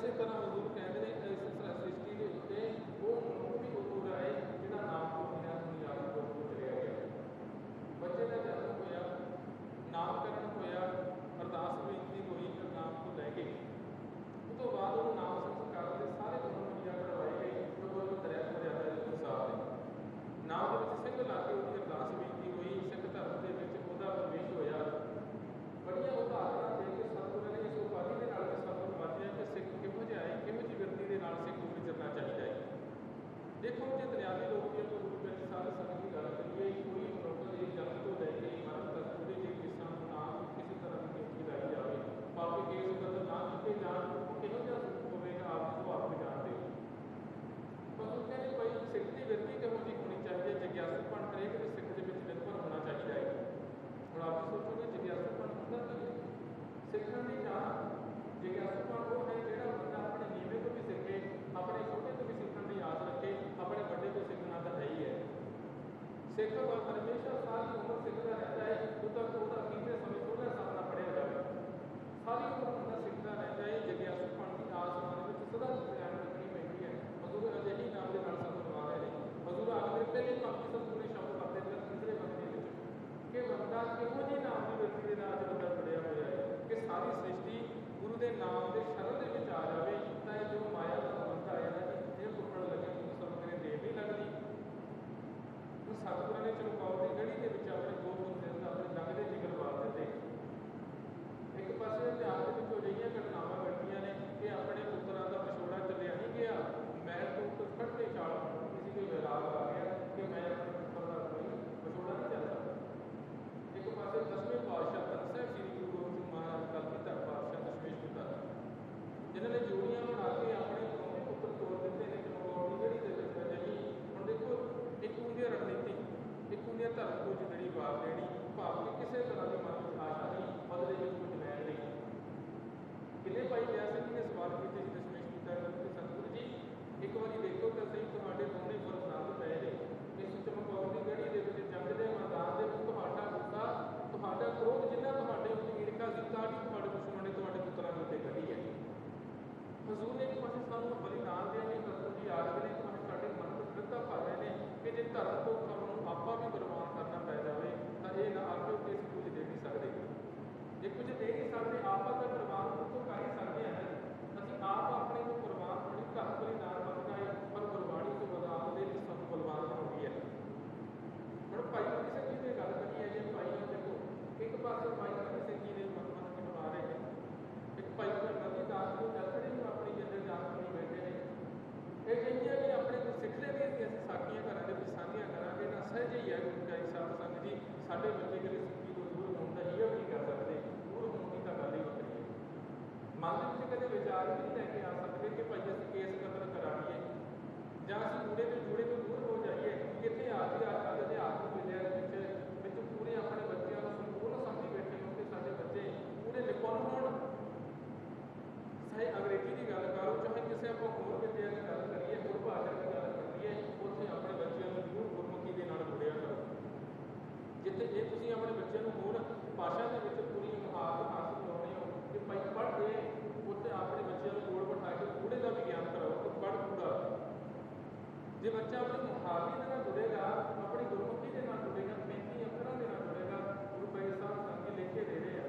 Gracias, Tarapocá ਵਿਚਾਰ ਨਹੀਂ ਲੈ ਕੇ ਆ ਸਕਦੇ ਕਿ ਭਾਈ ਅਸੀਂ ਕੇਸ ਕਤਲ ਕਰਾਈਏ ਜਾਂ ਅਸੀਂ ਉਹਦੇ ਵਿੱਚ ਜੁੜੇ ਜੇ ਬੱਚਾ ਆਪਣੀ ਮੁਹਾਲੀ ਦੇ ਨਾਲ ਜੁੜੇਗਾ, ਆਪਣੀ ਗੁਰਮੁਖੀ ਦੇ ਨਾਲ ਜੁੜੇਗਾ ਪੈਂਤੀ ਅੱਖਰਾਂ ਦੇ ਨਾਲ ਜੁੜੇਗਾ, ਗੁਰੂ ਭਾਈ ਸਾਹਿਬ ਸਾਨੂੰ ਲਿਖ ਕੇ ਦੇ ਰਹੇ ਆ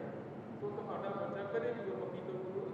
ਸੋ ਤੁਹਾਡਾ ਬੱਚਾ ਕਦੇ ਵੀ ਗੁਰਮੁਖੀ ਤੋਂ ਗੁਰੂ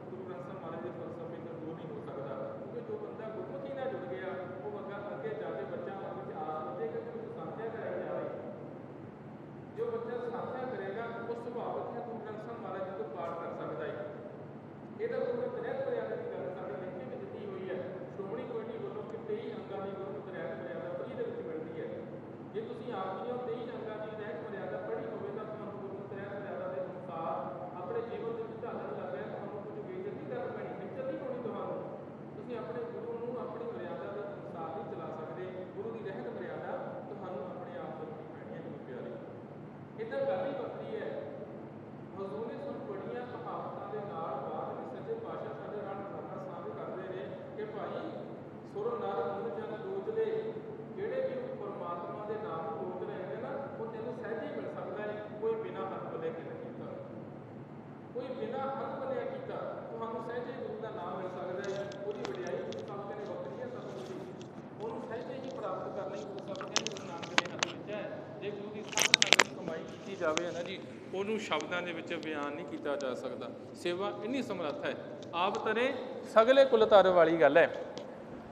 ਕੀਤੀ ਜਾਵੇ ਨਾ ਜੀ, ਉਹਨੂੰ ਸ਼ਬਦਾਂ ਦੇ ਵਿੱਚ ਬਿਆਨ ਨਹੀਂ ਕੀਤਾ ਜਾ ਸਕਦਾ। ਸੇਵਾ ਇੰਨੀ ਸਮਰੱਥ ਹੈ, ਆਪ ਤਰੇ ਸਗਲੇ ਕੁਲ ਤਰ ਵਾਲੀ ਗੱਲ ਹੈ।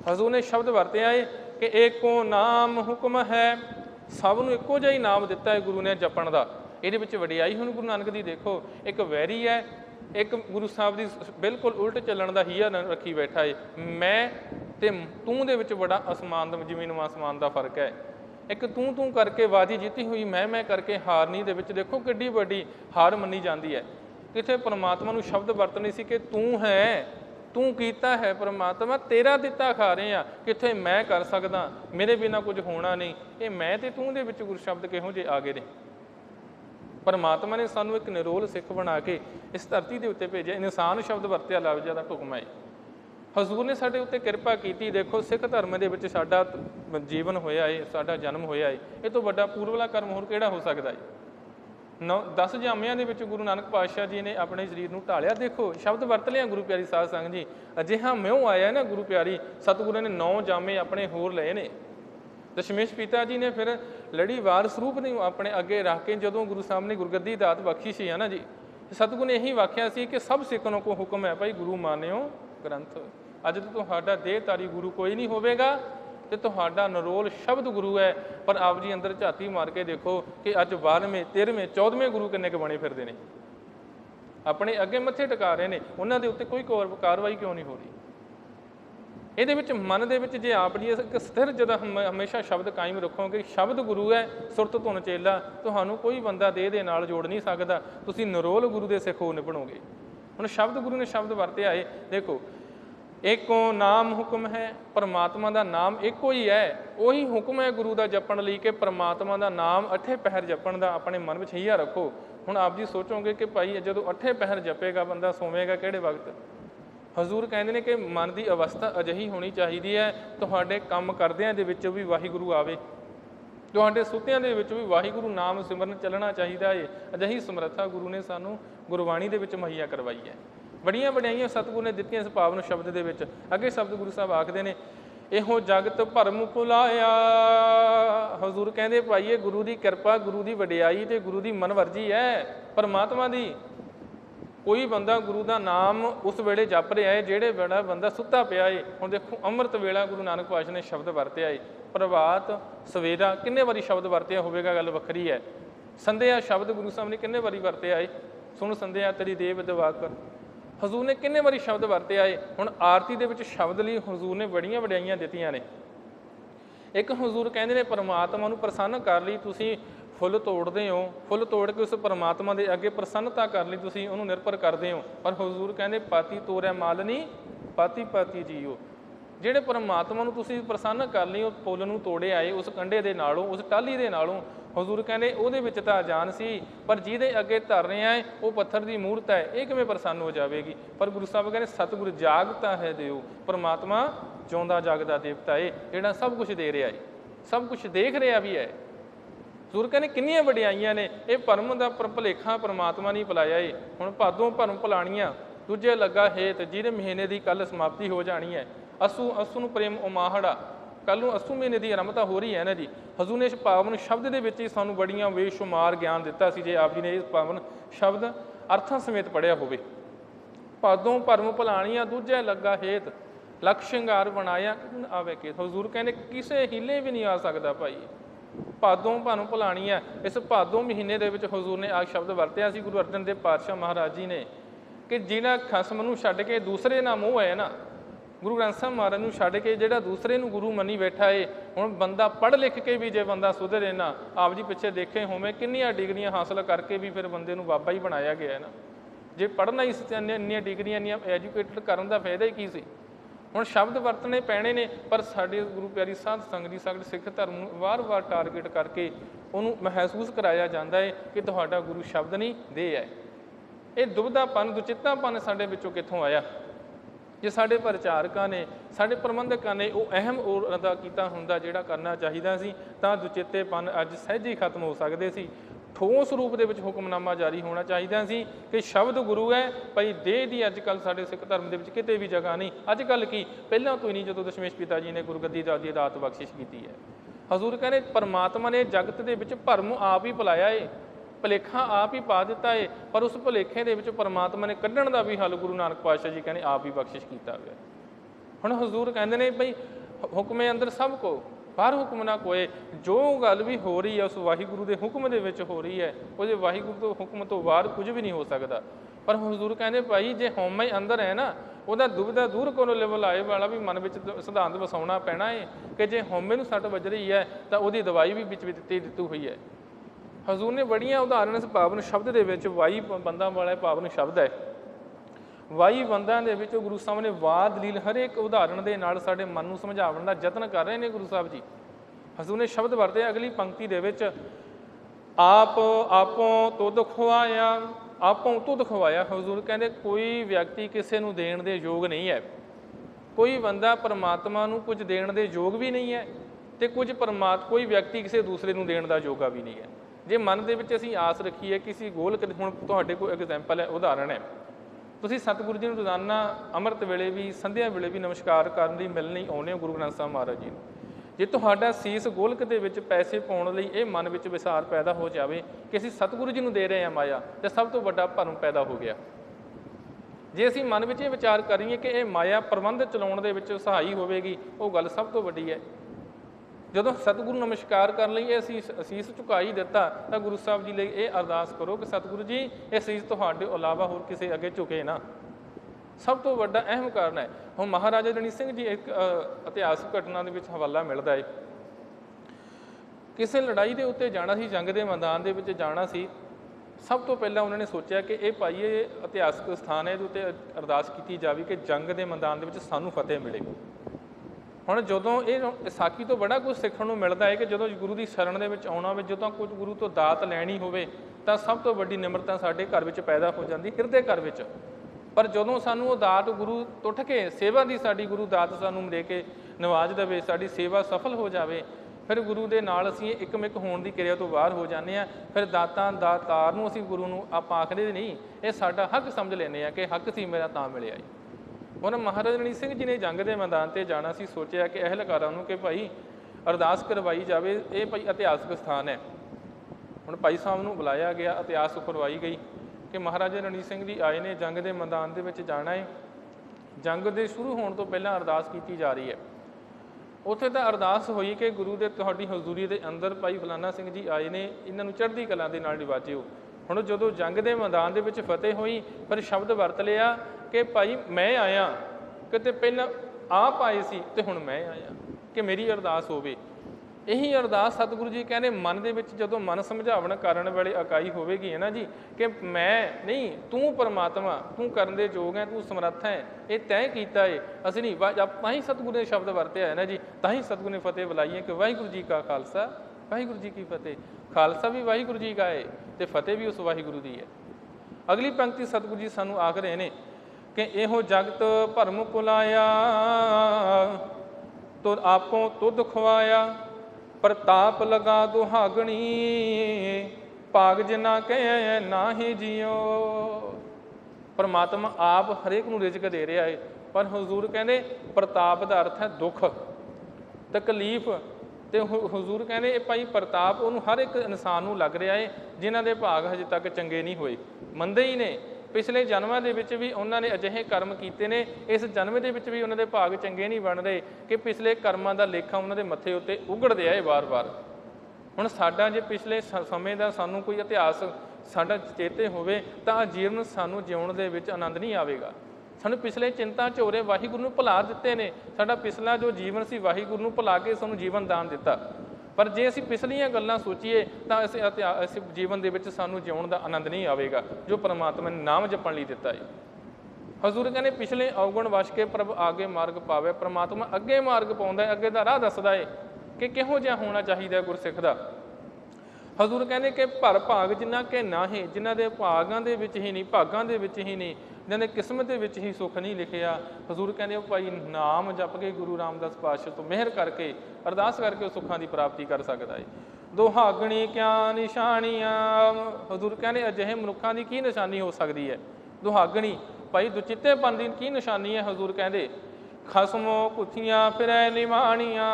ਹਜ਼ੂਰ ਨੇ ਸ਼ਬਦ ਵਰਤੇ ਆਏ ਕਿ ਏਕੋ ਨਾਮ ਹੁਕਮ ਹੈ, ਸਭ ਨੂੰ ਇੱਕੋ ਜਿਹਾ ਹੀ ਨਾਮ ਦਿੱਤਾ ਹੈ ਗੁਰੂ ਨੇ ਜਪਣ ਦਾ। ਇਹਦੇ ਵਿੱਚ ਵਡਿਆਈ ਹੁਣ ਗੁਰੂ ਨਾਨਕ ਦੀ ਦੇਖੋ, ਇੱਕ ਵੈਰੀ ਹੈ, ਇੱਕ ਗੁਰੂ ਸਾਹਿਬ ਦੀ ਬਿਲਕੁਲ ਉਲਟ ਚੱਲਣ ਦਾ ਹੀਆ ਰੱਖੀ ਬੈਠਾ ਏ। ਮੈਂ ਤੇ ਤੂੰ ਦੇ ਵਿੱਚ ਬੜਾ ਅਸਮਾਨ ਦਾ ਜ਼ਮੀਨ ਅਸਮਾਨ ਦਾ ਫ਼ਰਕ ਹੈ। ਇੱਕ ਤੂੰ ਤੂੰ ਕਰਕੇ ਵਾਜੀ ਜਿੱਤੀ ਹੋਈ, ਮੈਂ ਮੈਂ ਕਰਕੇ ਹਾਰਨੀ ਦੇ ਵਿੱਚ। ਦੇਖੋ ਕਿੱਡੀ ਵੱਡੀ ਹਾਰ ਮੰਨੀ ਜਾਂਦੀ ਹੈ। ਕਿਥੇ ਪਰਮਾਤਮਾ ਨੂੰ ਸ਼ਬਦ ਵਰਤਣੇ ਸੀ ਕਿ ਤੂੰ ਹੈ, ਤੂੰ ਕੀਤਾ ਹੈ ਪਰਮਾਤਮਾ, ਤੇਰਾ ਦਿੱਤਾ ਖਾ ਰਹੇ ਆ ਕਿੱਥੇ ਮੈਂ ਕਰ ਸਕਦਾ, ਮੇਰੇ ਬਿਨਾ ਕੁਝ ਹੋਣਾ ਨਹੀਂ। ਇਹ ਮੈਂ ਤੇ ਤੂੰ ਦੇ ਵਿੱਚ ਗੁਰ ਸ਼ਬਦ ਕਿਹੋ ਜੇ ਆ ਗਏ ਨੇ? ਪਰਮਾਤਮਾ ਨੇ ਸਾਨੂੰ ਇੱਕ ਨਿਰੋਲ ਸਿੱਖ ਬਣਾ ਕੇ ਇਸ ਧਰਤੀ ਦੇ ਉੱਤੇ ਭੇਜਿਆ। ਇਨਸਾਨ ਸ਼ਬਦ ਵਰਤਿਆ ਲਫ਼ਜ਼ਾਂ ਦਾ ਟੁਕਮਾ ਹੈ। ਹਜ਼ੂਰ ਨੇ ਸਾਡੇ ਉੱਤੇ ਕਿਰਪਾ ਕੀਤੀ। ਦੇਖੋ, ਸਿੱਖ ਧਰਮ ਦੇ ਵਿੱਚ ਸਾਡਾ ਜੀਵਨ ਹੋਇਆ ਏ, ਸਾਡਾ ਜਨਮ ਹੋਇਆ ਏ। ਇਹ ਤੋਂ ਵੱਡਾ ਪੂਰਵਲਾ ਕਰਮ ਹੋਰ ਕਿਹੜਾ ਹੋ ਸਕਦਾ ਏ? ਨੌ 10 ਜਾਮਿਆਂ ਦੇ ਵਿੱਚ ਗੁਰੂ ਨਾਨਕ ਪਾਤਸ਼ਾਹ ਜੀ ਨੇ ਆਪਣੇ ਸਰੀਰ ਨੂੰ ਢਾਲਿਆ। ਦੇਖੋ, ਸ਼ਬਦ ਵਰਤ ਲਿਆ ਗੁਰੂ ਪਿਆਰੀ ਸਾਧ ਸੰਗਤ ਜੀ। ਅਜਿਹਾ ਮਿਉ ਆਇਆ ਨਾ ਗੁਰੂ ਪਿਆਰੀ, ਸਤਿਗੁਰੂ ਨੇ ਨੌ ਜਾਮੇ ਆਪਣੇ ਹੋਰ ਲਏ ਨੇ। ਦਸ਼ਮੇਸ਼ ਪਿਤਾ ਜੀ ਨੇ ਫਿਰ ਲੜੀਵਾਰ ਸਰੂਪ ਨੂੰ ਆਪਣੇ ਅੱਗੇ ਰੱਖ ਕੇ ਜਦੋਂ ਗੁਰੂ ਸਾਹਿਬ ਨੇ ਗੁਰਗੱਦੀ ਦਾਤ ਬਖਸ਼ੀ ਸੀ ਹੈ ਨਾ ਜੀ, ਸਤਿਗੁਰੂ ਨੇ ਇਹੀ ਵਾਖਿਆ ਸੀ ਕਿ ਸਭ ਸਿੱਖਾਂ ਕੋ ਹੁਕਮ ਹੈ, ਭਾਈ ਗੁਰੂ ਮਾਨਿਓ ਗ੍ਰੰਥ। ਅੱਜ ਤੋਂ ਤੁਹਾਡਾ ਦੇਹਧਾਰੀ ਗੁਰੂ ਕੋਈ ਨਹੀਂ ਹੋਵੇਗਾ ਤੇ ਤੁਹਾਡਾ ਨਰੋਲ ਸ਼ਬਦ ਗੁਰੂ ਹੈ। ਪਰ ਆਪ ਜੀ ਅੰਦਰ ਝਾਤੀ ਮਾਰ ਕੇ ਦੇਖੋ ਕਿ ਅੱਜ 12ਵੇਂ 13ਵੇਂ 14ਵੇਂ ਗੁਰੂ ਕਿੰਨੇ ਕੁ ਬਣੇ ਫਿਰਦੇ ਨੇ। ਆਪਣੇ ਅੱਗੇ ਮੱਥੇ ਟਿਕਾ ਰਹੇ ਨੇ। ਉਹਨਾਂ ਦੇ ਉੱਤੇ ਕੋਈ ਕਾਰਵਾਈ ਕਿਉਂ ਨਹੀਂ ਹੋ ਰਹੀ? ਇਹਦੇ ਵਿੱਚ ਮਨ ਦੇ ਵਿੱਚ ਜੇ ਆਪ ਜੀ ਇੱਕ ਸਥਿਰ ਜਦ ਹਮੇਸ਼ਾ ਸ਼ਬਦ ਕਾਇਮ ਰੱਖੋਗੇ, ਸ਼ਬਦ ਗੁਰੂ ਹੈ, ਸੁਰਤ ਧੁਨ ਚੇਲਾ, ਤੁਹਾਨੂੰ ਕੋਈ ਬੰਦਾ ਦੇਹ ਦੇ ਨਾਲ ਜੋੜ ਨਹੀਂ ਸਕਦਾ। ਤੁਸੀਂ ਨਰੋਲ ਗੁਰੂ ਦੇ ਸਿੱਖ ਹੋ ਨਿਭਣੋਗੇ। ਹੁਣ ਸ਼ਬਦ ਗੁਰੂ ਨੇ ਸ਼ਬਦ ਵਰਤਿਆ ਏ। ਦੇਖੋ ਏਕੋ ਨਾਮ ਹੁਕਮ ਹੈ, ਪਰਮਾਤਮਾ ਦਾ ਨਾਮ ਇੱਕੋ ਹੀ ਹੈ। ਉਹੀ ਹੁਕਮ ਹੈ ਗੁਰੂ ਦਾ ਜਪਣ ਲਈ ਕਿ ਪਰਮਾਤਮਾ ਦਾ ਨਾਮ ਅੱਠੇ ਪਹਿਰ ਜਪਣ ਦਾ ਆਪਣੇ ਮਨ ਵਿੱਚ ਹੀਆ ਰੱਖੋ। ਹੁਣ ਆਪ ਜੀ ਸੋਚੋਗੇ ਕਿ ਭਾਈ ਜਦੋਂ ਅੱਠੇ ਪਹਿਰ ਜਪੇਗਾ, ਬੰਦਾ ਸੋਵੇਗਾ ਕਿਹੜੇ ਵਕਤ? ਹਜ਼ੂਰ ਕਹਿੰਦੇ ਨੇ ਕਿ ਮਨ ਦੀ ਅਵਸਥਾ ਅਜਿਹੀ ਹੋਣੀ ਚਾਹੀਦੀ ਹੈ, ਤੁਹਾਡੇ ਕੰਮ ਕਰਦਿਆਂ ਦੇ ਵਿੱਚ ਵੀ ਵਾਹਿਗੁਰੂ ਆਵੇ। ਤੁਹਾਡੇ ਸੁੱਤਿਆਂ ਦੇ ਵਿੱਚ ਵੀ ਵਾਹਿਗੁਰੂ ਨਾਮ ਸਿਮਰਨ ਚੱਲਣਾ ਚਾਹੀਦਾ ਹੈ ਅਜਿਹੀ ਸਮਰੱਥਾ ਗੁਰੂ ਨੇ ਸਾਨੂੰ ਗੁਰਬਾਣੀ ਦੇ ਵਿੱਚ ਮੁਹੱਈਆ ਕਰਵਾਈ ਹੈ। ਬੜੀਆਂ ਵਡਿਆਈਆਂ ਸਤਿਗੁਰੂ ਨੇ ਦਿੱਤੀਆਂ ਇਸ ਪਾਵਨ ਸ਼ਬਦ ਦੇ ਵਿੱਚ। ਅੱਗੇ ਸ਼ਬਦ ਗੁਰੂ ਸਾਹਿਬ ਆਖਦੇ ਨੇ, ਇਹੋ ਜਗਤ ਭਰਮ ਭੁਲਾਇਆ। ਹਜ਼ੂਰ ਕਹਿੰਦੇ ਭਾਈਏ ਗੁਰੂ ਦੀ ਕਿਰਪਾ, ਗੁਰੂ ਦੀ ਵਡਿਆਈ ਤੇ ਗੁਰੂ ਦੀ ਮਨਵਰਜੀ ਹੈ, ਪਰਮਾਤਮਾ ਦੀ। ਕੋਈ ਬੰਦਾ ਗੁਰੂ ਦਾ ਨਾਮ ਉਸ ਵੇਲੇ ਜਪ ਰਿਹਾ ਹੈ, ਜਿਹੜੇ ਵੇਲਾ ਬੰਦਾ ਸੁੱਤਾ ਪਿਆ ਏ। ਹੁਣ ਦੇਖੋ, ਅੰਮ੍ਰਿਤ ਵੇਲਾ ਗੁਰੂ ਨਾਨਕ ਪਾਤਸ਼ਾਹ ਨੇ ਸ਼ਬਦ ਵਰਤਿਆ ਏ। ਪ੍ਰਭਾਤ, ਸਵੇਰਾ, ਕਿੰਨੇ ਵਾਰੀ ਸ਼ਬਦ ਵਰਤਿਆ ਹੋਵੇਗਾ, ਗੱਲ ਵੱਖਰੀ ਹੈ। ਸੰਧਿਆ ਸ਼ਬਦ ਗੁਰੂ ਸਾਹਿਬ ਨੇ ਕਿੰਨੇ ਵਾਰੀ ਵਰਤਿਆ ਏ। ਸੁਣ ਸੰਧਿਆ, ਤੇਰੀ ਦੇਵ ਦਿਵਾਕਰ ਹਜ਼ੂਰ ਨੇ ਕਿੰਨੇ ਵਾਰੀ ਸ਼ਬਦ ਵਰਤਿਆ ਏ ਹੁਣ ਆਰਤੀ ਦੇ ਵਿੱਚ ਸ਼ਬਦ ਲਈ ਹਜ਼ੂਰ ਨੇ ਬੜੀਆਂ ਵਡਿਆਈਆਂ ਦਿੱਤੀਆਂ ਨੇ। ਇੱਕ ਹਜ਼ੂਰ ਕਹਿੰਦੇ ਨੇ, ਪਰਮਾਤਮਾ ਨੂੰ ਪ੍ਰਸੰਨ ਕਰ ਲਈ ਤੁਸੀਂ ਫੁੱਲ ਤੋੜਦੇ ਹੋ। ਫੁੱਲ ਤੋੜ ਕੇ ਉਸ ਪਰਮਾਤਮਾ ਦੇ ਅੱਗੇ ਪ੍ਰਸੰਨਤਾ ਕਰ ਲਈ ਤੁਸੀਂ, ਉਹਨੂੰ ਨਿਰਭਰ ਕਰਦੇ ਹੋ। ਪਰ ਹਜ਼ੂਰ ਕਹਿੰਦੇ, ਪਾਤੀ ਤੋੜੈ ਮਾਲਨੀ ਨਹੀਂ ਪਾਤੀ ਪਾਤੀ ਜੀਓ। ਜਿਹੜੇ ਪਰਮਾਤਮਾ ਨੂੰ ਤੁਸੀਂ ਪ੍ਰਸੰਨ ਕਰ ਲਈ, ਉਹ ਪੁੱਲ ਨੂੰ ਤੋੜੇ ਆਏ, ਉਸ ਕੰਢੇ ਦੇ ਨਾਲੋਂ, ਉਸ ਟਾਲੀ ਦੇ ਨਾਲੋਂ। ਹਜ਼ੂਰ ਕਹਿੰਦੇ, ਉਹਦੇ ਵਿੱਚ ਤਾਂ ਜਾਨ ਸੀ, ਪਰ ਜਿਹਦੇ ਅੱਗੇ ਧਰ ਰਹੇ ਆ, ਉਹ ਪੱਥਰ ਦੀ ਮੂਰਤ ਹੈ। ਇਹ ਕਿਵੇਂ ਪ੍ਰਸੰਨ ਹੋ ਜਾਵੇਗੀ? ਪਰ ਗੁਰੂ ਸਾਹਿਬ ਕਹਿੰਦੇ, ਸਤਿਗੁਰ ਜਾਗਤਾ ਹੈ ਦਿਓ। ਪਰਮਾਤਮਾ ਜਿਉਂਦਾ ਜਾਗਦਾ ਦੇਵਤਾ ਏ, ਜਿਹੜਾ ਸਭ ਕੁਝ ਦੇ ਰਿਹਾ ਏ। ਸਭ ਕੁਝ ਦੇਖ ਰਿਹਾ ਵੀ ਹੈ। ਜ਼ਰੂਰ ਕਹਿੰਦੇ, ਕਿੰਨੀਆਂ ਵਡਿਆਈਆਂ ਨੇ। ਇਹ ਭਰਮ ਦਾ ਪਰ ਪਰਮਾਤਮਾ ਨਹੀਂ ਭੁਲਾਇਆ ਏ। ਹੁਣ ਭਾਦੋਂ ਭਰਮ ਭੁਲਾਣੀਆਂ, ਦੂਜੇ ਲੱਗਾ ਹੇਤ, ਜਿਹਦੇ ਮਹੀਨੇ ਦੀ ਕੱਲ ਸਮਾਪਤੀ ਹੋ ਜਾਣੀ ਹੈ। ਅਸੂ ਅਸੂ ਨੂੰ ਪ੍ਰੇਮ ਉਮਾਹੜਾ। ਕੱਲ ਨੂੰ ਅਸੂ ਮਹੀਨੇ ਦੀ ਆਰੰਭਤਾ ਹੋ ਰਹੀ ਹੈ ਨਾ ਜੀ। ਹਜ਼ੂਰ ਨੇ ਇਸ ਪਾਵਨ ਸ਼ਬਦ ਦੇ ਵਿੱਚ ਹੀ ਸਾਨੂੰ ਬੜੀਆਂ ਬੇਸ਼ੁਮਾਰ ਗਿਆਨ ਦਿੱਤਾ ਸੀ ਜੇ ਆਪ ਜੀ ਨੇ ਇਸ ਪਾਵਨ ਸ਼ਬਦ ਅਰਥਾਂ ਸਮੇਤ ਪੜਿਆ ਹੋਵੇ। ਭਾਦੋਂ ਭਰਮ ਭੁਲਾਣੀਆਂ ਦੂਜੇ ਲੱਗਾ ਹੇਤ, ਲਖ ਸ਼ਿੰਗਾਰ ਬਣਾਇਆ ਆਵੇ ਕੇ ਹਜ਼ੂਰ ਕਹਿੰਦੇ, ਕਿਸੇ ਹੀਲੇ ਵੀ ਨਹੀਂ ਆ ਸਕਦਾ ਭਾਈ। ਭਾਦੋਂ ਭਾਨੂੰ ਭੁਲਾਣੀ ਹੈ ਇਸ ਭਾਦੋਂ ਮਹੀਨੇ ਦੇ ਵਿੱਚ ਹਜ਼ੂਰ ਨੇ ਆ ਸ਼ਬਦ ਵਰਤਿਆ ਸੀ। ਗੁਰੂ ਅਰਜਨ ਦੇਵ ਪਾਤਸ਼ਾਹ ਮਹਾਰਾਜ ਜੀ ਨੇ ਕਿ ਜਿਹਨਾਂ ਖਸਮ ਨੂੰ ਛੱਡ ਕੇ ਦੂਸਰੇ ਨਾਲ ਮੋਹ ਹੈ ਨਾ ਗੁਰੂ ਗ੍ਰੰਥ ਸਾਹਿਬ ਮਹਾਰਾਜ ਨੂੰ ਛੱਡ ਕੇ ਜਿਹੜਾ ਦੂਸਰੇ ਨੂੰ ਗੁਰੂ ਮੰਨੀ ਬੈਠਾ ਏ, ਹੁਣ ਬੰਦਾ ਪੜ੍ਹ ਲਿਖ ਕੇ ਵੀ ਜੇ ਬੰਦਾ ਸੁਧਰੇ ਨਾ, ਆਪ ਜੀ ਪਿੱਛੇ ਦੇਖੇ ਹੋਵੇਂ ਕਿੰਨੀਆਂ ਡਿਗਰੀਆਂ ਹਾਸਲ ਕਰਕੇ ਵੀ ਫਿਰ ਬੰਦੇ ਨੂੰ ਬਾਬਾ ਹੀ ਬਣਾਇਆ ਗਿਆ ਹੈ ਨਾ। ਜੇ ਪੜ੍ਹਨਾ ਹੀ ਸੀ ਇੰਨੀਆਂ ਇੰਨੀਆਂ ਡਿਗਰੀਆਂ, ਇੰਨੀਆਂ ਐਜੂਕੇਟਡ ਕਰਨ ਦਾ ਫਾਇਦਾ ਹੀ ਕੀ ਸੀ? ਹੁਣ ਸ਼ਬਦ ਵਰਤਣੇ ਪੈਣੇ ਨੇ, ਪਰ ਸਾਡੇ ਗੁਰੂ ਪਿਆਰੀ ਸਾਧ ਸੰਗਤ ਦੀ ਸਾਡੇ ਸਿੱਖ ਧਰਮ ਨੂੰ ਵਾਰ-ਵਾਰ ਟਾਰਗੇਟ ਕਰਕੇ ਉਹਨੂੰ ਮਹਿਸੂਸ ਕਰਾਇਆ ਜਾਂਦਾ ਹੈ ਕਿ ਤੁਹਾਡਾ ਗੁਰੂ ਸ਼ਬਦ ਨਹੀਂ ਦੇ ਹੈ ਇਹ ਦੁਬਦਾਪਨ ਦੁਚਿੱਤਾਪਨ ਸਾਡੇ ਵਿੱਚੋਂ ਕਿੱਥੋਂ ਆਇਆ? ਜੇ ਸਾਡੇ ਪ੍ਰਚਾਰਕਾਂ ਨੇ, ਸਾਡੇ ਪ੍ਰਬੰਧਕਾਂ ਨੇ ਉਹ ਅਹਿਮ ਔਰ ਅਦਾ ਕੀਤਾ ਹੁੰਦਾ ਜਿਹੜਾ ਕਰਨਾ ਚਾਹੀਦਾ ਸੀ, ਤਾਂ ਦੁਚੇਤੇਪਨ ਅੱਜ ਸਹਿਜੇ ਹੀ ਖਤਮ ਹੋ ਸਕਦੇ ਸੀ। ਠੋਸ ਰੂਪ ਦੇ ਵਿੱਚ ਹੁਕਮਨਾਮਾ ਜਾਰੀ ਹੋਣਾ ਚਾਹੀਦਾ ਸੀ ਕਿ ਸ਼ਬਦ ਗੁਰੂ ਹੈ, ਭਈ ਦੇਹ ਦੀ ਅੱਜ ਕੱਲ ਸਾਡੇ ਸਿੱਖ ਧਰਮ ਦੇ ਵਿੱਚ ਕਿਤੇ ਵੀ ਜਗ੍ਹਾ ਨਹੀਂ। ਅੱਜ ਕੱਲ ਕੀ? ਪਹਿਲਾਂ ਤੋਂ ਹੀ ਨਹੀਂ, ਜਦੋਂ ਦਸ਼ਮੇਸ਼ ਪਿਤਾ ਜੀ ਨੇ ਗੁਰਗੱਦੀ ਦਾ ਦੀ ਦਾਤ ਬਖਸ਼ਿਸ਼ ਕੀਤੀ ਹੈ। ਹਜ਼ੂਰ ਕਹਿੰਦੇ, ਪਰਮਾਤਮਾ ਨੇ ਜਗਤ ਦੇ ਵਿੱਚ ਭਰਮ ਆਪ ਹੀ ਭੁਲਾਇਆ ਏ। ਭੁਲੇਖਾ ਆਪ ਹੀ ਪਾ ਦਿੱਤਾ ਏ, ਪਰ ਉਸ ਭੁਲੇਖੇ ਦੇ ਵਿੱਚ ਪਰਮਾਤਮਾ ਨੇ ਕੱਢਣ ਦਾ ਵੀ ਹੱਲ ਗੁਰੂ ਨਾਨਕ ਪਾਤਸ਼ਾਹ ਜੀ ਕਹਿੰਦੇ ਆਪ ਹੀ ਬਖਸ਼ਿਸ਼ ਕੀਤਾ ਹੋਇਆ ਹੁਣ ਹਜ਼ੂਰ ਕਹਿੰਦੇ ਨੇ ਭਈ ਹੁਕਮੇ ਅੰਦਰ ਸਭ ਕੋ ਬਾਹਰ ਹੁਕਮ ਨਾ ਕੋਏ, ਜੋ ਗੱਲ ਵੀ ਹੋ ਰਹੀ ਹੈ ਉਸ ਵਾਹਿਗੁਰੂ ਦੇ ਹੁਕਮ ਦੇ ਵਿੱਚ ਹੋ ਰਹੀ ਹੈ, ਉਹਦੇ ਵਾਹਿਗੁਰੂ ਤੋਂ ਹੁਕਮ ਤੋਂ ਬਾਹਰ ਕੁਝ ਵੀ ਨਹੀਂ ਹੋ ਸਕਦਾ। ਪਰ ਹਜ਼ੂਰ ਕਹਿੰਦੇ ਭਾਈ ਜੇ ਹਉਮੈ ਅੰਦਰ ਹੈ ਨਾ, ਉਹਦਾ ਦੁਬਦਾ ਦੂਰ ਕੋਲੋਂ ਲੈਵਲ ਆਏ ਵਾਲਾ ਵੀ ਮਨ ਵਿੱਚ ਸਿਧਾਂਤ ਵਸਾਉਣਾ ਪੈਣਾ ਹੈ ਕਿ ਜੇ ਹਉਮੈ ਨੂੰ ਸੱਟ ਵੱਜ ਰਹੀ ਹੈ, ਤਾਂ ਉਹਦੀ ਦਵਾਈ ਵੀ ਵਿੱਚ ਵਿੱਚ ਦਿੱਤੀ ਦਿੱਤੀ ਹੋਈ ਹੈ। ਹਜ਼ੂਰ ਨੇ ਬੜੀਆਂ ਉਦਾਹਰਨ ਇਸ ਪਾਵਨ ਸ਼ਬਦ ਦੇ ਵਿੱਚ, ਵਾਈ ਪ- ਬੰਦਾਂ ਵਾਲਾ ਪਾਵਨ ਸ਼ਬਦ ਹੈ। ਵਾਈ ਬੰਦਾਂ ਦੇ ਵਿੱਚ ਗੁਰੂ ਸਾਹਿਬ ਨੇ ਵਾਦ ਦਲੀਲ ਹਰੇਕ ਇੱਕ ਉਦਾਹਰਣ ਦੇ ਨਾਲ ਸਾਡੇ ਮਨ ਨੂੰ ਸਮਝਾਉਣ ਦਾ ਯਤਨ ਕਰ ਰਹੇ ਨੇ ਗੁਰੂ ਸਾਹਿਬ ਜੀ। ਹਜ਼ੂਰ ਨੇ ਸ਼ਬਦ ਵਰਤੇ, ਅਗਲੀ ਪੰਕਤੀ ਦੇ ਵਿੱਚ, ਆਪ, ਆਪੋਂ ਤੁਧ ਖਵਾਇਆ, ਆਪੋਂ ਤੁਧ ਖਵਾਇਆ। ਹਜ਼ੂਰ ਕਹਿੰਦੇ, ਕੋਈ ਵਿਅਕਤੀ ਕਿਸੇ ਨੂੰ ਦੇਣ ਦੇ ਯੋਗ ਨਹੀਂ ਹੈ। ਕੋਈ ਬੰਦਾ ਪਰਮਾਤਮਾ ਨੂੰ ਕੁਝ ਦੇਣ ਦੇ ਯੋਗ ਵੀ ਨਹੀਂ ਹੈ ਤੇ ਕੁਝ ਪਰਮਾਤ ਕੋਈ ਵਿਅਕਤੀ ਕਿਸੇ ਦੂਸਰੇ ਨੂੰ ਦੇਣ ਦਾ ਯੋਗਾ ਵੀ ਨਹੀਂ ਹੈ। ਜੇ ਮਨ ਦੇ ਵਿੱਚ ਅਸੀਂ ਆਸ ਰੱਖੀ ਹੈ ਕਿਸੇ ਗੋਲ ਕਦੇ- ਹੁਣ ਤੁਹਾਡੇ ਕੋਲ ਐਗਜ਼ਾਮਪਲ ਹੈ, ਉਦਾਹਰਣ ਹੈ। ਤੁਸੀਂ ਸਤਿਗੁਰੂ ਜੀ ਨੂੰ ਰੋਜ਼ਾਨਾ ਅੰਮ੍ਰਿਤ ਵੇਲੇ ਵੀ, ਸੰਧਿਆ ਵੇਲੇ ਵੀ ਨਮਸਕਾਰ ਕਰਨ ਲਈ ਮਿਲਣ ਲਈ ਆਉਂਦੇ ਹੋ ਗੁਰੂ ਗ੍ਰੰਥ ਸਾਹਿਬ ਮਹਾਰਾਜ ਜੀ ਨੂੰ। ਜੇ ਤੁਹਾਡਾ ਸੀਸ ਗੋਲਕ ਦੇ ਵਿੱਚ ਪੈਸੇ ਪਾਉਣ ਲਈ ਇਹ ਮਨ ਵਿੱਚ ਵਿਸਾਰ ਪੈਦਾ ਹੋ ਜਾਵੇ ਕਿ ਅਸੀਂ ਸਤਿਗੁਰੂ ਜੀ ਨੂੰ ਦੇ ਰਹੇ ਹਾਂ ਮਾਇਆ, ਤੇ ਸਭ ਤੋਂ ਵੱਡਾ ਭਰਮ ਪੈਦਾ ਹੋ ਗਿਆ। ਜੇ ਅਸੀਂ ਮਨ ਵਿੱਚ ਇਹ ਵਿਚਾਰ ਕਰੀਏ ਕਿ ਇਹ ਮਾਇਆ ਪ੍ਰਬੰਧ ਚਲਾਉਣ ਦੇ ਵਿੱਚ ਸਹਾਈ ਹੋਵੇਗੀ, ਉਹ ਗੱਲ ਸਭ ਤੋਂ ਵੱਡੀ ਹੈ। ਜਦੋਂ ਸਤਿਗੁਰੂ ਨਮਸਕਾਰ ਕਰਨ ਲਈ ਇਹ ਅਸੀਸ ਅਸੀਸ ਝੁਕਾਈ ਦਿੱਤਾ, ਤਾਂ ਗੁਰੂ ਸਾਹਿਬ ਜੀ ਲਈ ਇਹ ਅਰਦਾਸ ਕਰੋ ਕਿ ਸਤਿਗੁਰੂ ਜੀ, ਇਹ ਅਸੀਸ ਤੁਹਾਡੇ ਇਲਾਵਾ ਹੋਰ ਕਿਸੇ ਅੱਗੇ ਝੁਕੇ ਨਾ। ਸਭ ਤੋਂ ਵੱਡਾ ਅਹਿਮ ਕਾਰਨ ਹੈ, ਹੁਣ ਮਹਾਰਾਜਾ ਰਣਜੀਤ ਸਿੰਘ ਜੀ ਇੱਕ ਇਤਿਹਾਸਕ ਘਟਨਾ ਦੇ ਵਿੱਚ ਹਵਾਲਾ ਮਿਲਦਾ ਹੈ ਕਿਸੇ ਲੜਾਈ ਦੇ ਉੱਤੇ ਜਾਣਾ ਸੀ, ਜੰਗ ਦੇ ਮੈਦਾਨ ਦੇ ਵਿੱਚ ਜਾਣਾ ਸੀ, ਸਭ ਤੋਂ ਪਹਿਲਾਂ ਉਹਨਾਂ ਨੇ ਸੋਚਿਆ ਕਿ ਇਹ ਭਾਈ ਇਹ ਇਤਿਹਾਸਕ ਸਥਾਨ ਹੈ, ਇਹਦੇ ਉੱਤੇ ਅਰਦਾਸ ਕੀਤੀ ਜਾਵੇ ਕਿ ਜੰਗ ਦੇ ਮੈਦਾਨ ਦੇ ਵਿੱਚ ਸਾਨੂੰ ਫਤਿਹ ਮਿਲੇ। ਹੁਣ ਜਦੋਂ ਇਹ ਸਾਖੀ ਤੋਂ ਬੜਾ ਕੁਝ ਸਿੱਖਣ ਨੂੰ ਮਿਲਦਾ ਹੈ ਕਿ ਜਦੋਂ ਗੁਰੂ ਦੀ ਸ਼ਰਨ ਦੇ ਵਿੱਚ ਆਉਣਾ ਹੋਵੇ ਜਦੋਂ ਕੁਝ ਗੁਰੂ ਤੋਂ ਦਾਤ ਲੈਣੀ ਹੋਵੇ, ਤਾਂ ਸਭ ਤੋਂ ਵੱਡੀ ਨਿਮਰਤਾ ਸਾਡੇ ਘਰ ਵਿੱਚ ਪੈਦਾ ਹੋ ਜਾਂਦੀ, ਹਿਰਦੇ ਘਰ ਵਿੱਚ। ਪਰ ਜਦੋਂ ਸਾਨੂੰ ਉਹ ਦਾਤ ਗੁਰੂ ਟੁੱਟ ਕੇ, ਸੇਵਾ ਦੀ ਸਾਡੀ ਗੁਰੂ ਦਾਤ ਸਾਨੂੰ ਦੇ ਕੇ ਨਵਾਜ ਦੇਵੇ, ਸਾਡੀ ਸੇਵਾ ਸਫਲ ਹੋ ਜਾਵੇ, ਫਿਰ ਗੁਰੂ ਦੇ ਨਾਲ ਅਸੀਂ ਇੱਕਮਿਕ ਹੋਣ ਦੀ ਕਿਰਿਆ ਤੋਂ ਬਾਹਰ ਹੋ ਜਾਂਦੇ ਆ ਫਿਰ ਦਾਤਾਂ ਦਾਤਾਰ ਨੂੰ ਅਸੀਂ ਗੁਰੂ ਨੂੰ ਆਪਾਂ ਆਖਦੇ ਨਹੀਂ, ਇਹ ਸਾਡਾ ਹੱਕ ਸਮਝ ਲੈਂਦੇ ਆ ਕਿ ਹੱਕ ਸੀ ਮੇਰਾ ਤਾਂ ਮਿਲਿਆ ਜੀ। ਹੁਣ ਮਹਾਰਾਜ ਰਣਜੀਤ ਸਿੰਘ ਜੀ ਨੇ ਜੰਗ ਦੇ ਮੈਦਾਨ ਤੇ ਜਾਣਾ ਸੀ, ਸੋਚਿਆ ਕਿ ਅਹਿਲਕਾਰਾਂ ਨੂੰ ਕਿ ਭਾਈ ਅਰਦਾਸ ਕਰਵਾਈ ਜਾਵੇ, ਇਹ ਭਾਈ ਇਤਿਹਾਸਕ ਸਥਾਨ ਹੈ। ਹੁਣ ਭਾਈ ਸਾਹਿਬ ਨੂੰ ਬੁਲਾਇਆ ਗਿਆ, ਇਤਿਹਾਸ ਕਰਵਾਈ ਗਈ ਕਿ ਮਹਾਰਾਜਾ ਰਣਜੀਤ ਸਿੰਘ ਜੀ ਆਏ ਨੇ, ਜੰਗ ਦੇ ਮੈਦਾਨ ਦੇ ਵਿੱਚ ਜਾਣਾ ਹੈ। ਜੰਗ ਦੇ ਸ਼ੁਰੂ ਹੋਣ ਤੋਂ ਪਹਿਲਾਂ ਅਰਦਾਸ ਕੀਤੀ ਜਾ ਰਹੀ ਹੈ। ਉੱਥੇ ਤਾਂ ਅਰਦਾਸ ਹੋਈ ਕਿ ਗੁਰੂ ਦੇ ਤੁਹਾਡੀ ਹਜ਼ੂਰੀ ਦੇ ਅੰਦਰ ਭਾਈ ਫਲਾਨਾ ਸਿੰਘ ਜੀ ਆਏ ਨੇ, ਇਹਨਾਂ ਨੂੰ ਚੜ੍ਹਦੀ ਕਲਾ ਦੇ ਨਾਲ ਨਿਵਾਜਿਓ। ਹੁਣ ਜਦੋਂ ਜੰਗ ਦੇ ਮੈਦਾਨ ਦੇ ਵਿੱਚ ਫਤਿਹ ਹੋਈ ਪਰ ਸ਼ਬਦ ਵਰਤ ਲਿਆ ਕਿ ਭਾਈ ਮੈਂ ਆਇਆ, ਕਿਤੇ ਪਹਿਲਾਂ ਆਪ ਆਏ ਸੀ ਤੇ ਹੁਣ ਮੈਂ ਆਇਆ, ਕਿ ਮੇਰੀ ਅਰਦਾਸ ਹੋਵੇ। ਇਹੀ ਅਰਦਾਸ ਸਤਿਗੁਰੂ ਜੀ ਕਹਿੰਦੇ, ਮਨ ਦੇ ਵਿੱਚ ਜਦੋਂ ਮਨ ਸਮਝਾਵਣ ਕਰਨ ਵੇਲੇ ਇਕਾਈ ਹੋਵੇਗੀ ਹੈ ਨਾ ਜੀ, ਕਿ ਮੈਂ, ਨਹੀਂ, ਤੂੰ ਪਰਮਾਤਮਾ, ਤੂੰ ਕਰਨ ਦੇ ਯੋਗ ਹੈ, ਤੂੰ ਸਮਰੱਥ ਹੈ, ਇਹ ਤੈਅ ਕੀਤਾ ਏ। ਅਸੀਂ ਨਹੀਂ, ਵਾ- ਤਾਂ ਹੀ ਸਤਿਗੁਰੂ ਨੇ ਸ਼ਬਦ ਵਰਤਿਆ ਹੈ ਨਾ ਜੀ, ਤਾਂ ਹੀ ਸਤਿਗੁਰੂ ਨੇ ਫਤਿਹ ਬੁਲਾਈ ਹੈ ਕਿ ਵਾਹਿਗੁਰੂ ਜੀ ਕਾ ਖਾਲਸਾ, ਵਾਹਿਗੁਰੂ ਜੀ ਕੀ ਫਤਿਹ। ਖਾਲਸਾ ਵੀ ਵਾਹਿਗੁਰੂ ਜੀ ਕਾ ਏ ਤੇ ਫਤਿਹ ਵੀ ਉਸ ਵਾਹਿਗੁਰੂ ਦੀ ਹੈ। ਅਗਲੀ ਪੰਕਤੀ ਸਤਿਗੁਰੂ ਜੀ ਸਾਨੂੰ ਆਖ ਰਹੇ ਨੇ ਕਿ ਇਹੋ ਜਗਤ ਭਰਮ ਕੁਲਾਇਆ ਤੁਰ ਆਪੋ ਤੁਧ ਖਵਾਇਆ, ਪ੍ਰਤਾਪ ਲਗਾ ਦੁਹਾਗਣੀ, ਭਾਗ ਜਿਨਾ ਕਹਿ ਨਾਹੀ ਜਿਉ। ਪਰਮਾਤਮਾ ਆਪ ਹਰੇਕ ਨੂੰ ਰਿਜ਼ਕ ਦੇ ਰਿਹਾ ਹੈ ਪਰ ਹਜ਼ੂਰ ਕਹਿੰਦੇ ਪ੍ਰਤਾਪ ਦਾ ਅਰਥ ਹੈ ਦੁੱਖ, ਤਕਲੀਫ, ਤੇ ਹੁ- ਹਜ਼ੂਰ ਕਹਿੰਦੇ ਇਹ ਭਾਈ ਪ੍ਰਤਾਪ ਉਹਨੂੰ ਹਰ ਇੱਕ ਇਨਸਾਨ ਨੂੰ ਲੱਗ ਰਿਹਾ ਏ, ਜਿਨ੍ਹਾਂ ਦੇ ਭਾਗ ਹਜੇ ਤੱਕ ਚੰਗੇ ਨਹੀਂ ਹੋਏ। ਮੰਦੇ ਹੀ ਨੇ ਪਿਛਲੇ ਜਨਮਾਂ ਦੇ ਵਿੱਚ ਵੀ ਉਹਨਾਂ ਨੇ ਅਜਿਹੇ ਕਰਮ ਕੀਤੇ ਨੇ, ਇਸ ਜਨਮ ਦੇ ਵਿੱਚ ਵੀ ਉਹਨਾਂ ਦੇ ਭਾਗ ਚੰਗੇ ਨਹੀਂ ਬਣ ਰਹੇ ਕਿ ਪਿਛਲੇ ਕਰਮਾਂ ਦਾ ਲੇਖਾ ਉਹਨਾਂ ਦੇ ਮੱਥੇ ਉੱਤੇ ਉਗੜਦੇ ਰਿਹਾ ਹੈ ਵਾਰ-ਵਾਰ। ਹੁਣ ਸਾਡਾ ਜੇ ਪਿਛਲੇ ਸਮੇਂ ਦਾ ਸਾਨੂੰ ਕੋਈ ਇਤਿਹਾਸ ਸਾਡਾ ਚੇਤੇ ਹੋਵੇ ਤਾਂ ਜੀਵਨ ਸਾਨੂੰ ਜਿਉਣ ਦੇ ਵਿੱਚ ਆਨੰਦ ਨਹੀਂ ਆਵੇਗਾ। ਸਾਨੂੰ ਪਿਛਲੇ ਚਿੰਤਾ ਝੋਰੇ ਵਾਹਿਗੁਰੂ ਨੂੰ ਭੁਲਾ ਦਿੱਤੇ ਨੇ। ਸਾਡਾ ਪਿਛਲਾ ਜੋ ਜੀਵਨ ਸੀ ਵਾਹਿਗੁਰੂ ਨੂੰ ਭੁਲਾ ਕੇ ਸਾਨੂੰ ਜੀਵਨ ਦਾਨ ਦਿੱਤਾ। ਪਰ ਜੇ ਅਸੀਂ ਪਿਛਲੀਆਂ ਗੱਲਾਂ ਸੋਚੀਏ ਤਾਂ ਅਸੀਂ ਇਤਿਹਾ- ਇਸ ਜੀਵਨ ਦੇ ਵਿੱਚ ਸਾਨੂੰ ਜਿਉਣ ਦਾ ਆਨੰਦ ਨਹੀਂ ਆਵੇਗਾ, ਜੋ ਪਰਮਾਤਮਾ ਨੇ ਨਾਮ ਜਪਣ ਲਈ ਦਿੱਤਾ ਹੈ ਹਜ਼ੂਰ ਕਹਿੰਦੇ, ਪਿਛਲੇ ਔਗਣ ਵਸ਼ ਕੇ ਪ੍ਰਭ ਆਗੇ ਮਾਰਗ ਪਾਵੇ, ਪਰਮਾਤਮਾ ਅੱਗੇ ਮਾਰਗ ਪਾਉਂਦਾ ਹੈ ਅੱਗੇ ਦਾ ਰਾਹ ਦੱਸਦਾ ਹੈ ਕਿ ਕਿਹੋ ਜਿਹਾ ਹੋਣਾ ਚਾਹੀਦਾ ਹੈ ਗੁਰਸਿੱਖ ਦਾ। ਹਜ਼ੂਰ ਕਹਿੰਦੇ ਕਿ ਭਰ ਭਾਗ ਜਿਨ੍ਹਾਂ ਕੇ ਨਾਹੀ ਜਿਨ੍ਹਾਂ ਦੇ ਭਾਗਾਂ ਦੇ ਵਿੱਚ ਹੀ ਨਹੀਂ, ਭਾਗਾਂ ਦੇ ਵਿੱਚ ਹੀ ਨਹੀਂ ਜਿਨ੍ਹਾਂ ਦੇ ਕਿਸਮਤ ਦੇ ਵਿੱਚ ਹੀ ਸੁੱਖ ਨਹੀਂ ਲਿਖਿਆ। ਹਜ਼ੂਰ ਕਹਿੰਦੇ ਉਹ ਭਾਈ ਨਾਮ ਜਪ ਕੇ ਗੁਰੂ ਰਾਮਦਾਸ ਪਾਤਸ਼ਾਹ ਤੋਂ ਮਿਹਰ ਕਰਕੇ, ਅਰਦਾਸ ਕਰਕੇ ਉਹ ਸੁੱਖਾਂ ਦੀ ਪ੍ਰਾਪਤੀ ਕਰ ਸਕਦਾ ਹੈ ਦੁਹਾਗਣੀ ਕਿਆ ਨਿਸ਼ਾਨੀਆਂ? ਹਜ਼ੂਰ ਕਹਿੰਦੇ, ਅਜਿਹੇ ਮਨੁੱਖਾਂ ਦੀ ਕੀ ਨਿਸ਼ਾਨੀ ਹੋ ਸਕਦੀ ਹੈ ਦੁਹਾਗਣੀ, ਭਾਈ ਦੁਚਿੱਤੇਪਨ ਦੀ ਕੀ ਨਿਸ਼ਾਨੀ ਹੈ ਹਜ਼ੂਰ ਕਹਿੰਦੇ, ਖਸਮੋ ਕੁੱਥੀਆਂ ਫਿਰੈ ਨਿਮਾਣੀਆਂ।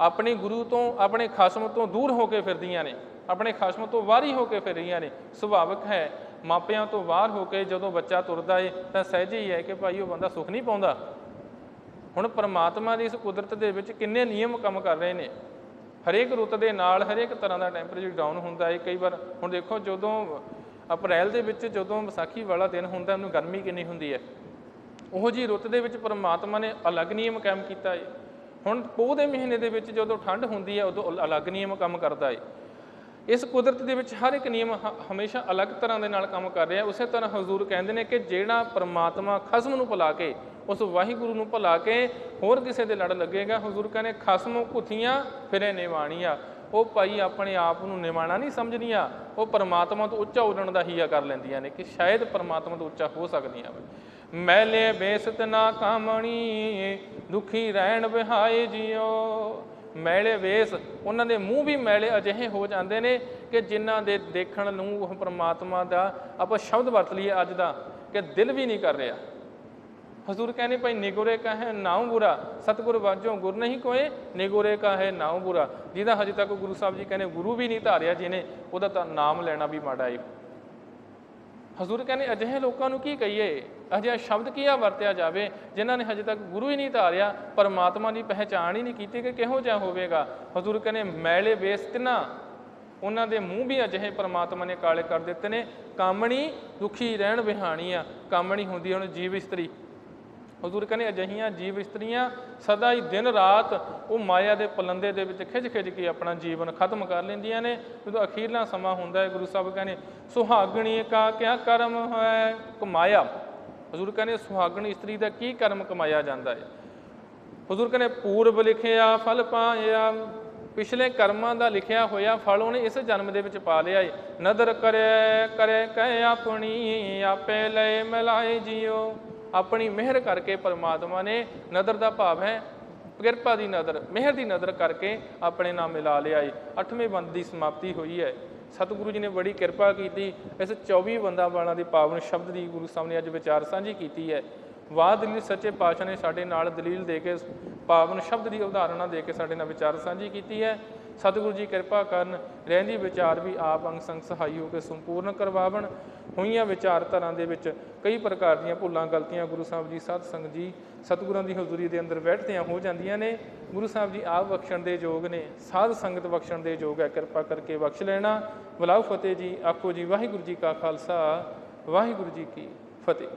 ਆਪਣੇ ਗੁਰੂ ਤੋਂ, ਆਪਣੇ ਖਸਮ ਤੋਂ ਦੂਰ ਹੋ ਕੇ ਫਿਰਦੀਆਂ ਨੇ। ਆਪਣੇ ਖਸਮ ਤੋਂ ਵਾਰੀ ਹੋ ਕੇ ਫਿਰ ਰਹੀਆਂ ਨੇ। ਸੁਭਾਵਿਕ ਹੈ। ਮਾਪਿਆਂ ਤੋਂ ਬਾਹਰ ਹੋ ਕੇ ਜਦੋਂ ਬੱਚਾ ਤੁਰਦਾ ਏ, ਤਾਂ ਸਹਿਜ ਹੀ ਹੈ ਕਿ ਭਾਈ ਉਹ ਬੰਦਾ ਸੁੱਖ ਨਹੀਂ ਪਾਉਂਦਾ। ਹੁਣ ਪਰਮਾਤਮਾ ਦੀ ਇਸ ਕੁਦਰਤ ਦੇ ਵਿੱਚ ਕਿੰਨੇ ਨਿਯਮ ਕੰਮ ਕਰ ਰਹੇ ਨੇ। ਹਰੇਕ ਰੁੱਤ ਦੇ ਨਾਲ ਹਰੇਕ ਤਰ੍ਹਾਂ ਦਾ ਟੈਂਪਰੇਚਰ ਡਾਊਨ ਹੁੰਦਾ ਹੈ ਕਈ ਵਾਰ ਹੁਣ ਦੇਖੋ ਜਦੋਂ ਅਪ੍ਰੈਲ ਦੇ ਵਿੱਚ ਜਦੋਂ ਵਿਸਾਖੀ ਵਾਲਾ ਦਿਨ ਹੁੰਦਾ, ਉਹਨੂੰ ਗਰਮੀ ਕਿੰਨੀ ਹੁੰਦੀ ਹੈ ਉਹੋ ਜੀ ਰੁੱਤ ਦੇ ਵਿੱਚ ਪਰਮਾਤਮਾ ਨੇ ਅਲੱਗ ਨਿਯਮ ਕਾਇਮ ਕੀਤਾ ਹੈ ਹੁਣ ਪੋਹ ਦੇ ਮਹੀਨੇ ਦੇ ਵਿੱਚ ਜਦੋਂ ਠੰਡ ਹੁੰਦੀ ਹੈ ਉਦੋਂ ਅਲ- ਅਲੱਗ ਨਿਯਮ ਕੰਮ ਕਰਦਾ ਹੈ ਇਸ ਕੁਦਰਤ ਦੇ ਵਿੱਚ ਹਰ ਇੱਕ ਨਿਯਮ ਹ- ਹਮੇਸ਼ਾ ਅਲੱਗ ਤਰ੍ਹਾਂ ਦੇ ਨਾਲ ਕੰਮ ਕਰ ਰਿਹਾ ਉਸੇ ਤਰ੍ਹਾਂ ਹਜ਼ੂਰ ਕਹਿੰਦੇ ਨੇ ਕਿ ਜਿਹੜਾ ਪਰਮਾਤਮਾ ਖਸਮ ਨੂੰ ਭੁਲਾ ਕੇ, ਉਸ ਵਾਹਿਗੁਰੂ ਨੂੰ ਭੁਲਾ ਕੇ ਹੋਰ ਕਿਸੇ ਦੇ ਲੜ ਲੱਗੇਗਾ। ਹਜ਼ੂਰ ਕਹਿੰਦੇ, ਖਸਮ ਕੁੱਥੀਆਂ ਫਿਰੇ ਨਿਵਾਣੀਆਂ। ਉਹ ਭਾਈ ਆਪਣੇ ਆਪ ਨੂੰ ਨਿਵਾਣਾ ਨਹੀਂ ਸਮਝਦੀਆਂ। ਉਹ ਪਰਮਾਤਮਾ ਤੋਂ ਉੱਚਾ ਉੱਡਣ ਦਾ ਹੀਆ ਕਰ ਲੈਂਦੀਆਂ ਨੇ ਕਿ ਸ਼ਾਇਦ ਪਰਮਾਤਮਾ ਤੋਂ ਉੱਚਾ ਹੋ ਸਕਦੀਆਂ ਵਾ ਮੈਲੇ ਬੇਸਤ ਨਾ ਕਾਮਣੀ, ਦੁਖੀ ਰਹਿਣ ਵਿਹਾਏ ਜਿਉ। ਮੈਲੇ ਵੇਸ, ਉਹਨਾਂ ਦੇ ਮੂੰਹ ਵੀ ਮੈਲੇ ਅਜਿਹੇ ਹੋ ਜਾਂਦੇ ਨੇ ਕਿ ਜਿਨ੍ਹਾਂ ਦੇ ਦੇਖਣ ਨੂੰ ਉਹ ਪ੍ਰਮਾਤਮਾ ਦਾ ਆਪਾਂ ਸ਼ਬਦ ਵਰਤ ਲਈਏ ਅੱਜ ਦਾ, ਕਿ ਦਿਲ ਵੀ ਨਹੀਂ ਕਰ ਰਿਹਾ। ਹਜ਼ੂਰ ਕਹਿੰਦੇ ਭਾਈ, ਨਿਗੋਰੇ ਕਾ ਹੈ ਨਾਉ ਬੁਰਾ, ਸਤਿਗੁਰ ਵਾਜੋ ਗੁਰ ਨਹੀਂ ਕੋਏ, ਨਿਗੋਰੇ ਕਾ ਹੈ ਨਾਉ ਬੁਰਾ। ਜਿਹਦਾ ਹਜੇ ਤੱਕ ਗੁਰੂ ਸਾਹਿਬ ਜੀ ਕਹਿੰਦੇ ਗੁਰੂ ਵੀ ਨਹੀਂ ਧਾਰਿਆ ਜਿਹਨੇ, ਉਹਦਾ ਤਾਂ ਨਾਮ ਲੈਣਾ ਵੀ ਮਾੜਾ ਹੈ ਹਜ਼ੂਰ ਕਹਿੰਦੇ, ਅਜਿਹੇ ਲੋਕਾਂ ਨੂੰ ਕੀ ਕਹੀਏ? ਅਜਿਹਾ ਸ਼ਬਦ ਕੀ ਆ ਵਰਤਿਆ ਜਾਵੇ? ਜਿਨ੍ਹਾਂ ਨੇ ਹਜੇ ਤੱਕ ਗੁਰੂ ਹੀ ਨਹੀਂ ਧਾਰਿਆ, ਪਰਮਾਤਮਾ ਦੀ ਪਹਿਚਾਣ ਹੀ ਨਹੀਂ ਕੀਤੀ ਕਿ ਕਿਹੋ ਜਿਹਾ ਹੋਵੇਗਾ। ਹਜ਼ੂਰ ਕਹਿੰਦੇ, ਮੈਲੇ ਵੇਸਤਨਾ ਉਹਨਾਂ ਦੇ ਮੂੰਹ ਵੀ ਅਜਿਹੇ ਪਰਮਾਤਮਾ ਨੇ ਕਾਲੇ ਕਰ ਦਿੱਤੇ ਨੇ। ਕਾਮਣੀ ਦੁਖੀ ਰਹਿਣ ਵਿਹਾਣੀ ਆ। ਕਾਮਣੀ ਹੁੰਦੀ ਹੈ ਹੁਣ ਜੀਵ ਇਸਤਰੀ। ਹਜ਼ੂਰ ਕਹਿੰਦੇ ਅਜਿਹੀਆਂ ਜੀਵ ਇਸਤਰੀਆਂ ਸਦਾ ਹੀ ਦਿਨ ਰਾਤ ਉਹ ਮਾਇਆ ਦੇ ਪਲੰਦੇ ਦੇ ਵਿੱਚ ਖਿੱਚ ਖਿੱਚ ਕੇ ਆਪਣਾ ਜੀਵਨ ਖਤਮ ਕਰ ਲੈਂਦੀਆਂ ਨੇ। ਜਦੋਂ ਅਖੀਰਲਾ ਸਮਾਂ ਹੁੰਦਾ ਹੈ, ਗੁਰੂ ਸਾਹਿਬ ਕਹਿੰਦੇ, ਸੁਹਾਗਣੀ ਕਾ ਕਿਆ ਕਰਮ ਹੈ? ਕਮਾਇਆ। ਹਜ਼ੂਰ ਕਹਿੰਦੇ, ਸੁਹਾਗਣੀ ਇਸਤਰੀ ਦਾ ਕੀ ਕਰਮ ਕਮਾਇਆ ਜਾਂਦਾ ਹੈ? ਹਜ਼ੂਰ ਕਹਿੰਦੇ, ਪੂਰਬ ਲਿਖਿਆ, ਫਲ ਪਾਇਆ, ਪਿਛਲੇ ਕਰਮਾਂ ਦਾ ਲਿਖਿਆ ਹੋਇਆ ਫਲ ਉਹਨੇ ਇਸ ਜਨਮ ਦੇ ਵਿੱਚ ਪਾ ਲਿਆ ਏ। ਨਦਰ ਕਰੇ ਕਰੇ, ਕਹਿ ਆਪਣੀ, ਆਪੇ ਲਏ, ਮਿਲਾਏ ਜਿਉ। ਆਪਣੀ ਮਿਹਰ ਕਰਕੇ ਪਰਮਾਤਮਾ ਨੇ ਨਦਰ ਦਾ ਭਾਵ ਹੈ, ਕਿਰਪਾ ਦੀ ਨਦਰ, ਮਿਹਰ ਦੀ ਨਦਰ ਕਰਕੇ ਆਪਣੇ ਨਾਲ ਮਿਲਾ ਲਿਆ ਏ। ਅੱਠਵੇਂ ਬੰਦ ਦੀ ਸਮਾਪਤੀ ਹੋਈ ਹੈ। ਸਤਿਗੁਰੂ ਜੀ ਨੇ ਬੜੀ ਕਿਰਪਾ ਕੀਤੀ। ਇਸ 24 ਬੰਦਾਂ ਵਾਲਾਂ ਦੀ ਪਾਵਨ ਸ਼ਬਦ ਦੀ ਗੁਰੂ ਸਾਹਿਬ ਨੇ ਅੱਜ ਵਿਚਾਰ ਸਾਂਝੀ ਕੀਤੀ ਹੈ। ਵਾਹ ਦਿਲੀ ਸੱਚੇ ਪਾਤਸ਼ਾਹ ਨੇ ਸਾਡੇ ਨਾਲ ਦਲੀਲ ਦੇ ਕੇ, ਪਾਵਨ ਸ਼ਬਦ ਦੀ ਉਦਾਹਰਨਾਂ ਦੇ ਕੇ ਸਾਡੇ ਨਾਲ ਵਿਚਾਰ ਸਾਂਝੀ ਕੀਤੀ ਹੈ। ਸਤਿਗੁਰੂ ਜੀ ਕਿਰਪਾ ਕਰਨ, ਰਹਿੰਦੀ ਵਿਚਾਰ ਵੀ ਆਪ ਅੰਗ ਸੰਗ ਸਹਾਈ ਹੋ ਕੇ ਸੰਪੂਰਨ ਕਰਵਾਵਣ। ਹੋਈਆਂ ਵਿਚਾਰ ਵਿਚਾਰਧਾਰਾਂ ਦੇ ਵਿੱਚ ਕਈ ਪ੍ਰਕਾਰ ਦੀਆਂ ਭੁੱਲਾਂ, ਗਲਤੀਆਂ ਗੁਰੂ ਸਾਹਿਬ ਜੀ ਸਾਧ ਸੰਗਤ ਜੀ, ਸਤਿਗੁਰਾਂ ਦੀ ਹਜ਼ੂਰੀ ਦੇ ਅੰਦਰ ਬੈਠਦਿਆਂ ਹੋ ਜਾਂਦੀਆਂ ਨੇ। ਗੁਰੂ ਸਾਹਿਬ ਜੀ ਆਪ ਬਖਸ਼ਣ ਦੇ ਯੋਗ ਨੇ, ਸਾਧ ਸੰਗਤ ਬਖਸ਼ਣ ਦੇ ਯੋਗ ਹੈ। ਕਿਰਪਾ ਕਰਕੇ ਬਖਸ਼ ਲੈਣਾ। ਬਲਾਉ ਫਤਿਹ ਜੀ, ਆਖੋ ਜੀ, ਵਾਹਿਗੁਰੂ ਜੀ ਕਾ ਖਾਲਸਾ, ਵਾਹਿਗੁਰੂ ਜੀ ਕੀ ਫਤਿਹ।